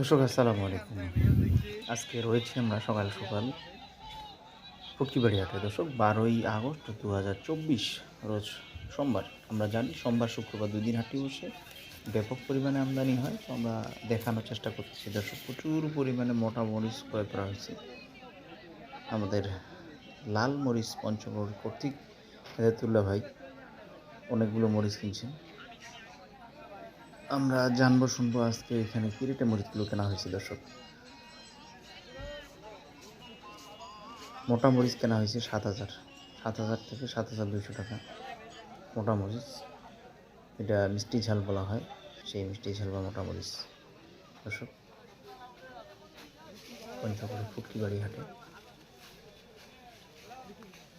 দর্শক, আসসালামু আলাইকুম। আজকে রয়েছে আমরা সকাল সকাল ফকিবাড়ি হাটে দর্শক, বারোই আগস্ট দু হাজার চব্বিশ, রোজ সোমবার। আমরা জানি সোমবার, শুক্রবার দুই দিন হাটে বসে ব্যাপক পরিমাণে আমদানি হয়। তো আমরা দেখানোর চেষ্টা করতেছি। দর্শক, প্রচুর পরিমাণে মোটা মরিচ ক্রয় করা হয়েছে। আমাদের লাল মরিচ পঞ্চগড় কর্তৃক হেদায়তুল্লাহ ভাই অনেকগুলো মরিচ কিনছেন। আমরা জানব, শুনব আজকে এখানে কি রেটে মরিচগুলো কেনা হয়েছে, দর্শক? মোটা মরিচ কেনা হয়েছে সাত হাজার। সাত হাজার থেকে সাত হাজার দুইশো টাকা। মোটা মরিচ, এটা মিষ্টি ঝাল বলা হয়, সেই মিষ্টি ঝাল বা মোটা মরিচ। দর্শক, পঞ্চগড়ের ফুটকিবাড়ি হাটে।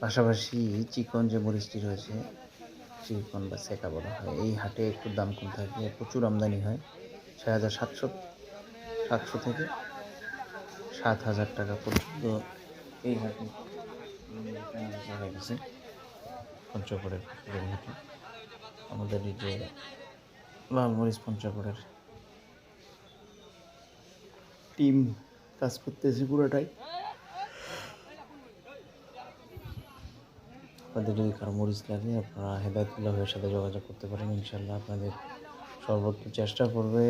পাশাপাশি চিকন যে মরিচটি রয়েছে চিকন বা সেকা বলা হয়। এই হাটে একটু দাম কম থাকে, প্রচুর আমদানি হয়। ছয় হাজার সাতশো সাতশো থেকে সাত হাজার টাকা পর্যন্ত এই হাটে দেখা গেছে। পঞ্চগড়ের হাটে। আমাদের এই যে লালমরিচ পঞ্চগড়ের টিম কাজ করতেছে পুরোটাই। আপনাদের যদি কারও মরিচ লাগে, আপনারা হেদায়তুল্লাহ ভাইয়ের সাথে যোগাযোগ করতে পারেন ইনশাল্লাহ আপনাদের সর্বোচ্চ চেষ্টা করবে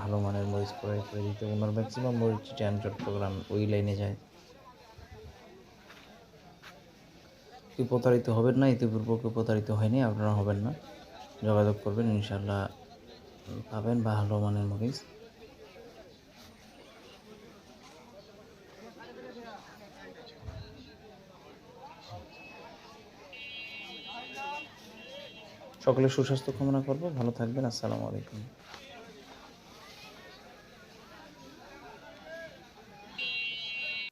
ভালো মানের মরিচ ক্রয় করে দিতে। ওনার ম্যাক্সিমাম মরিচ চিটান চট্টগ্রাম ওই লাইনে যায়। কি প্রতারিত হবেন না ইতিপূর্ব কেউ প্রতারিত হয়নি, আপনারা হবেন না। যোগাযোগ করবেন ইনশাল্লাহ পাবেন ভালো মানের মরিচ। সকলের সুস্বাস্থ্য কামনা করব। ভালো থাকবেন। আসসালামু আলাইকুম।